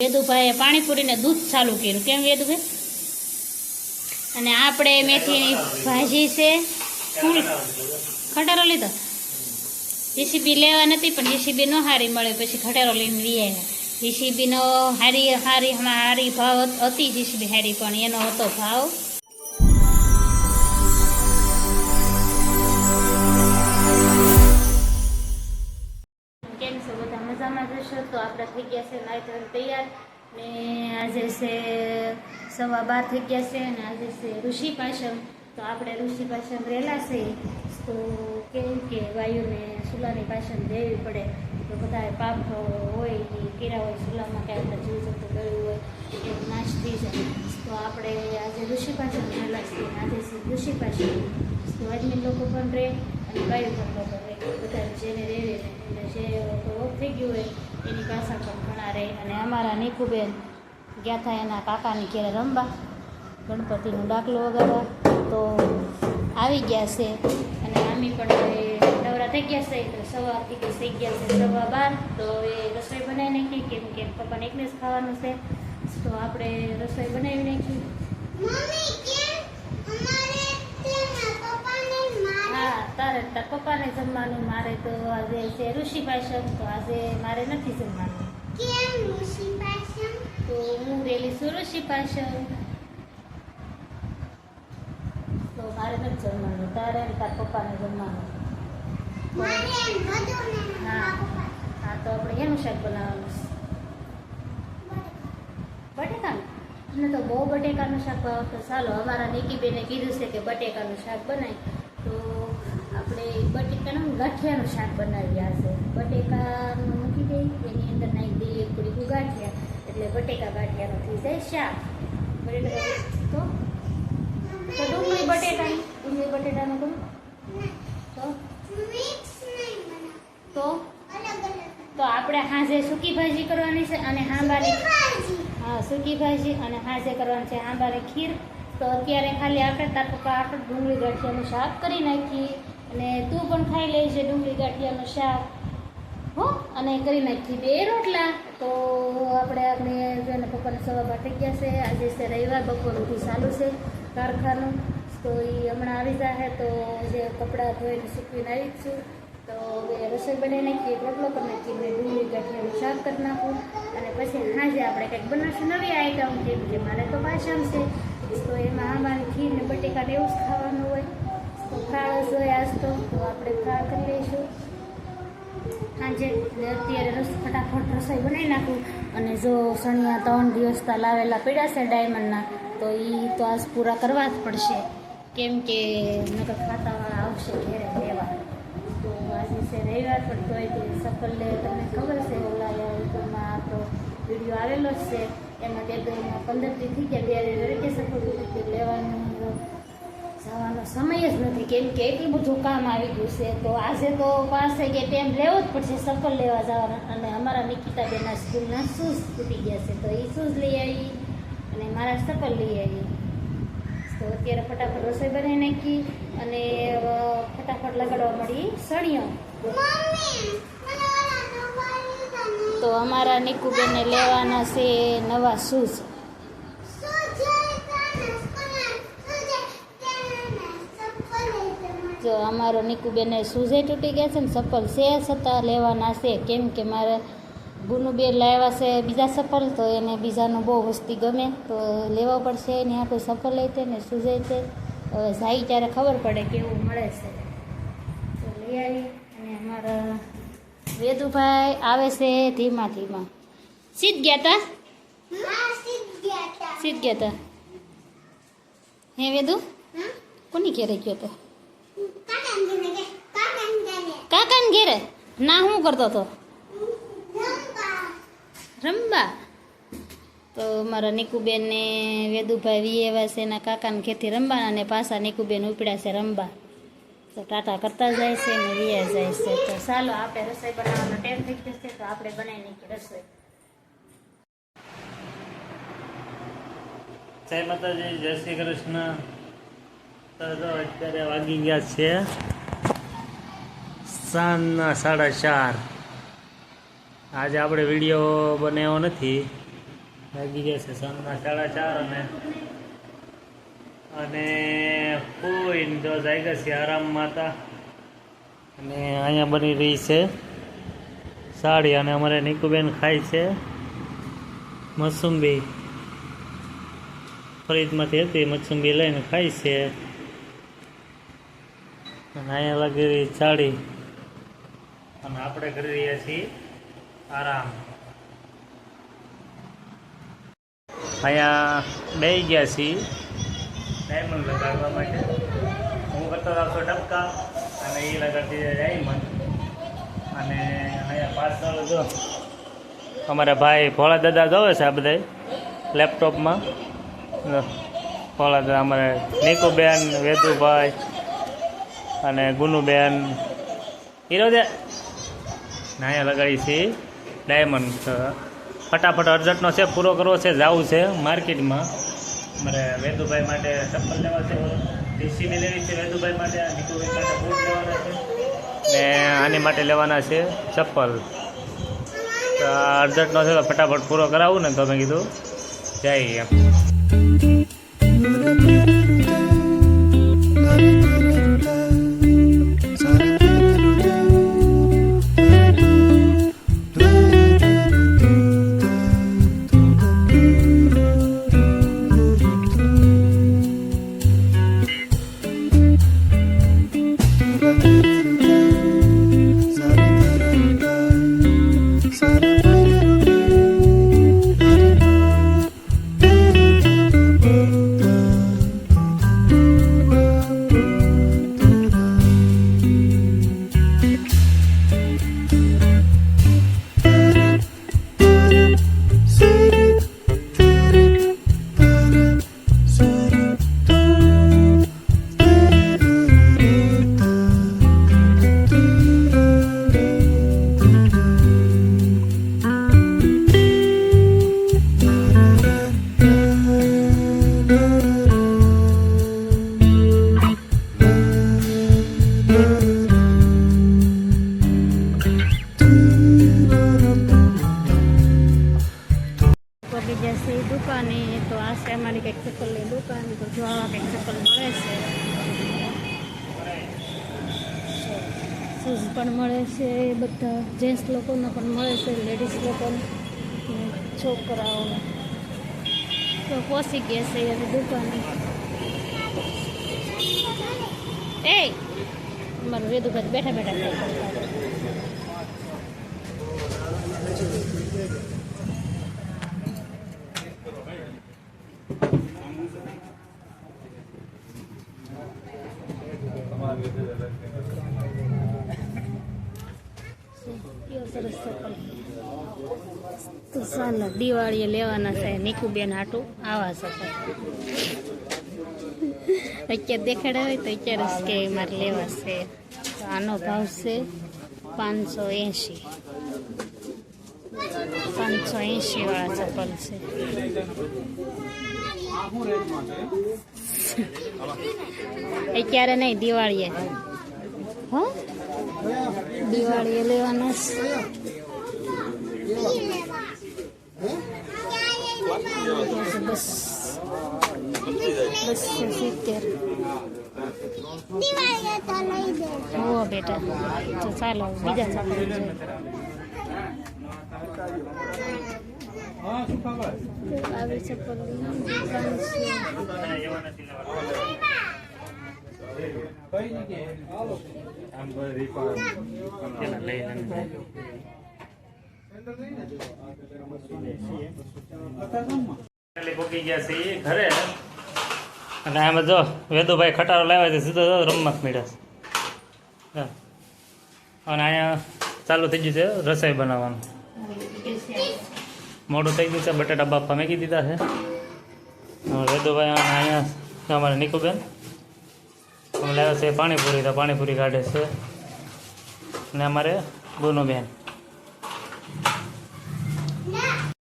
વેદુભાઈએ પાણીપુરીને દૂધ ચાલુ કર્યું. કેમ વેદુભાઈ? અને આપણે મેથીની ભાજી છે. ફૂલ ખટારો લીધો. જીસીબી લેવા નથી, પણ જીસીબી નો હારી મળે પછી ખટારો લઈને લઈ આવ્યા જીસીબીનો હારી હારી હારી ભાવ હતી જીસીબી હારી, પણ એનો હતો ભાવ. થઈ ગયા છે નાઈ ધોઈને તૈયાર. ને આજે છે સવા બાર થઈ ગયા છે અને આજે છે ઋષિ પાશમ તો આપણે ઋષિ પાશમ રહેલા છે. તો કેવું કે વાયુને સુલાની પાસમ દેવી પડે. તો બધા પાપ હોય, એ કીરા હોય, સુલામાં કે આપણે જીવ જતું ગયું હોય એ નાશ થઈ જાય. તો આપણે આજે ઋષિ પાશમ રહેલા છીએ. આજે છે ઋષિ પાશમ તો આજમી લોકો પણ રહે. વાયુ પણ બધા જેને રેવે ને જે ઓફ થઈ ગયું હોય, એની પાછળ પણ ઘણા રહે અને અમારા નીકુબેન ગયા હતા એના કાકાની ઘેરે રમવા. ગણપતિનો દાખલો વગાડવા. તો આવી ગયા છે. અને આમી પણ નવરા થઈ ગયા છે. તો સવારથી કે થઈ ગયા છે સવા બાર. તો એ રસોઈ બનાવી નાખી. કેમ કે પપ્પાને એકને જ ખાવાનું છે. તો આપણે રસોઈ બનાવી નાખી મમ્મી કેમ અમારે તેના પપ્પાને માર હા તારે તાર પપ્પાને જમવાનું મારે તો આજે છે ઋષિ પાશમ તો આજે મારે નથી જમવાનું. કેમ તો હું રેલી છું ઋષિ પાશમ તો મારે નથી જમવાનું તારે ને તાર પપ્પાને જમવાનું. હા હા તો આપણે એનું શાક બનાવવાનું. બટેકાનું? મને તો બહુ બટેકાનું શાક ભાવે. તો ચાલો અમારા નિકીબેને કીધું છે કે બટેકાનું શાક બટેકાનું ગાંઠિયાનું શાક બનાવ્યા છે. બટેકાનું મૂકી દઈ એની અંદર નાખી દઈએ એક પૂરી ગાંઠિયા, એટલે બટેકા ગાંઠિયાનું થઈ જાય શાક. બટેકા તો? તો ડુંગળી બટેટાનું ડુંગળી બટેટાનું કરું તો? મિક્સ નહીં બના તો? અલગ અલગ તો આપણે હાજે સૂકી ભાજી કરવાની છે અને હાંબાની ભાજી હા, સૂકી ભાજી અને હાજે કરવાનું છે આંબારે ખીર. તો અત્યારે ખાલી આપણે તાર પપ્પા આપણે ડુંગળી ગાંઠિયાનું શાક કરી નાખી અને તું પણ ખાઈ લેજે ડુંગળી ગાંઠિયાનું શાક. હો, અને કરી નાખી બે રોટલા. તો આપણે આપણે જોઈને પપ્પાને સવા બાર ગયા છે. આજે છે રવિવાર, બપોર સુધી ચાલુ છે કારખાનું. તો એ હમણાં આવી જશે તો જે કપડાં ધોઈને સૂકવીને આવી છું. તો હવે રસોઈ બનાવી નાખીએ રોટલો કરી નાખીએ મેં ડુંગળી ગાંઠિયાનું શાક કરી નાખું. અને પછી હાજે આપણે કંઈક બનાવશું નવી આઈટમ જેમ કે મારે તો પાછા છે. તો એમાં આંબાની ખીર ને બટેકાને એવું જ ખાવાનું તો હોય આજ તો આપણે ફ્રાળ કરી લઈશું. સાંજે અત્યારે રસ, ફટાફટ રસોઈ બનાવી નાખું. અને જો સણિયા ત્રણ દિવસતા લાવેલા પડ્યા છે ડાયમંડના, તો એ તો આજ પૂરા કરવા જ પડશે. કેમ કે નકર ખાતાવાળા આવશે ઘેરે લેવા તો આજે છે રવિવાર પણ તોય તે લે, તમને ખબર છે ઓલા યુટ્યુબમાં આપણો વીડિયો આવેલો જ છે. એમાં બે એમાં પંદરથી થઈ ગયા ત્યારે સફળ લેવાનું જવાનો સમય જ નથી. કેમ કે એટલું બધું કામ આવી ગયું છે. તો આજે તો પાસે કે ટાઈમ લેવો જ પડશે સફળ લેવા જવાના. અને અમારા નિકિતાબેનના સ્કૂલના શૂઝ તૂટી ગયા છે. તો એ શૂઝ લઈ આવી અને મારા સફળ લઈ આવી. તો અત્યારે ફટાફટ રસોઈ બનાવી નાખી અને ફટાફટ લગાડવા મળી ને. તો અમારા નિકુબેનને લેવાના છે નવા શૂઝ સુજે તને સ્કૂલે સુજે તને સફળ લેતે જો અમારો નિકુબેનને શૂઝે તૂટી ગયા છે ને ચપ્પલ છે છતાં લેવાના છે. કેમ કે મારે ગુનુબેન લાવ્યા છે બીજા ચપ્પલ તો એને બીજાનું બહુ વસ્તી ગમે. તો લેવા પડશે એને આપણે સફળ લઈ છે ને શૂઝે તે હવે જાય ત્યારે ખબર પડે કેવું મળે છે. તો લઈ આવી અને અમારા વેદુભાઈ આવે છે ધીમા ધીમા. સીધ ગયા તા? સીધ ગયા તા. સીધ ગયા તા. હે વેદુ? કોની ઘેરે ગયો તો? કાકા ને કે કાકા ને કાકાને ઘેરે. ના, હું કરતો હતો રમવા. તો મારા નીકુબેન ને વેદુભાઈ વિયેવા છે એના કાકાને ખેતી રમવાના અને પાછા નિકુબેન ઉપડ્યા છે રમવા. તો ટાટા કરતા જાય છે ને વિયા જાય છે. તો ચાલો, આપણે રસોઈ બનાવવાનો ટાઈમ થઈ જશે તો આપણે બનાવી નાખીએ રસોઈ. જય માતાજી, જય શ્રી કૃષ્ણ. અત્યારે વાગી ગયા છે સાંજના સાડા ચાર. આજે આપણે વીડિયો બનાવ્યો નથી. વાગી ગયા છે સાંજના સાડા ચાર અને અને કોઈ જો જાગ્યા છે આરામમાં હતા અને અહીંયા બની રહી છે સાડી અને અમારે નીકુબેન ખાય છે મસુંબી. ફરીદમાંથી હતી મસુંબી લઈને ખાય છે. અને અહીંયા લાગી રહી સાડી અને આપણે કરી રહ્યા છીએ આરામ. અહીંયા બે ગયા છીએ. ડાયમંડ લગાડવા માટે. હું કરતો રાખતો ડબકા અને એ લગાડતી ડાયમંડ. અને અહીંયા પાછળ જો અમારા ભાઈ ભોળા દાદા જોવે છે આ બધા લેપટોપમાં. ભોળા દાદા, અમારે નીકુબેન, વેદુભાઈ અને ગુનુબેન. હીરો નાયા લગાડી છે. ડાયમંડ ફટાફટ અર્જન્ટનો છે, પૂરો કરવો છે, જવું છે માર્કેટમાં. મારે વેદુભાઈ માટે ચપ્પલ લેવા છે. ડીસીબી લેવી છે, વેદુભાઈ માટે. નીકુભાઈ માટે બૂટ લેવાના છે. ને આની માટે લેવાના છે ચપ્પલ. અર્જન્ટનો છે તો ફટાફટ પૂરો કરાવું ને તો મેં કીધું. જઈએ એમ દુકાને તો આ છે અમારી કંઈક ચપ્પલની દુકાન, તો જો આવા કંઈક ચપ્પલ મળે છે. શૂઝ પણ મળે છે બધા જેન્ટ્સ લોકોને પણ મળે છે, લેડીઝ લોકોને છોકરાઓને. તો પહોંચી ગયા છે એની દુકાને. એ! મારું વેદુભાઈ બેઠા બેઠા ખાઈ કરતા કેવો સરસ ચપ્પલ ચાલો દિવાળીએ લેવાના છે નીકુબેન હાટું. આવા છે અત્યારે દેખાડ્યા હોય તો અત્યારે કે મારે લેવા છે. આનો ભાવ છે પાંચસો એંશી. પાંચસો એંશી વાળા ચપ્પલ છે. અત્યારે નહીં, દિવાળીએ. હો? દિવાળીએ લેવાના છે. બસ બસો સિત્તેર દિવાળીએ તો લઈ દે હો બેટા તો ચાલો બીજા ચાલો આવી ચપ્પલ દુકાન છે પેલા લઈ લઈને એટલે અને આમાં જો વેદુભાઈ ખટારો લાવ્યા છે, સીધો મળ્યા છે. અને અહીંયા ચાલુ થઈ ગયું છે રસોઈ બનાવવાનું. મોડું થઈ ગયું છે, બટાટા બાપા મેકી દીધા છે. વેદુભાઈ અહીંયા અમારે નીકુબેન. લાવ્યા છે પાણીપુરી, તો પાણીપુરી કાઢે છે. અને અમારે બોનુબેન.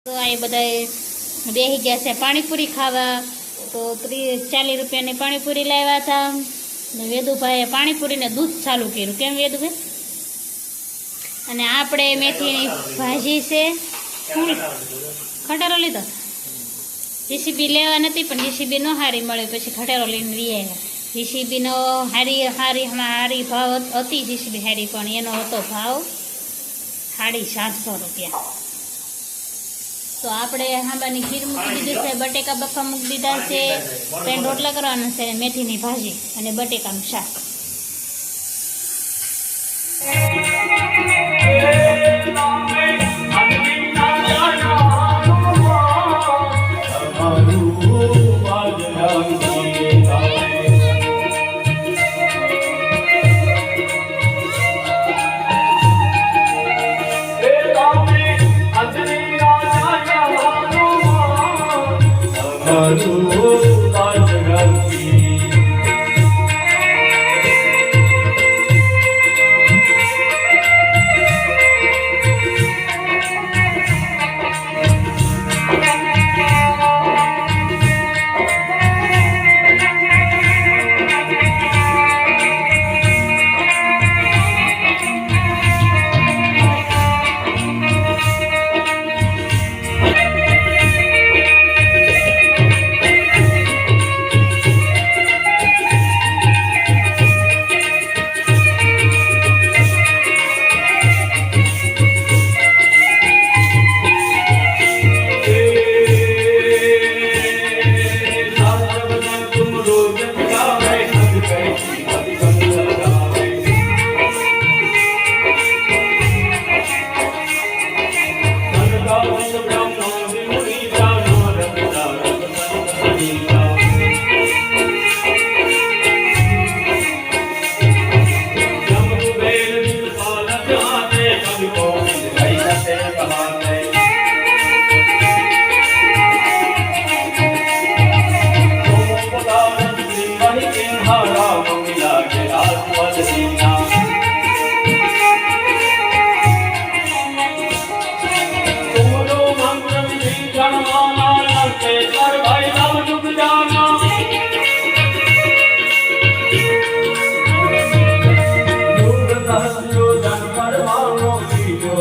તો બેસી ગયા છે પાણીપુરી ખાવા. તો ચાલીસ રૂપિયાની પાણીપુરી લાવ્યા હતા. ને વેદુભાઈએ પાણીપુરીને દૂધ ચાલુ કર્યું. કેમ વેદુભાઈ? અને આપણે મેથીની ભાજી છે. ખટેરો લીધો. જીસીબી લેવા નથી, પણ જીસીબી નો હારી મળે પછી ખટેરો લઈને વી જીસીબીનો હારી હારી હારી ભાવ હતી. જીસીબી હારી પણ એનો હતો ભાવ સાડી સાતસો રૂપિયા. તો આપણે હાંબાની ખીર મૂકી દીધી છે, બટેકા બફા મૂકી દીધા છે ત્રણ રોટલા કરવાના છે, મેથીની ભાજી અને બટેકાનું શાક.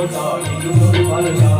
darling, you know,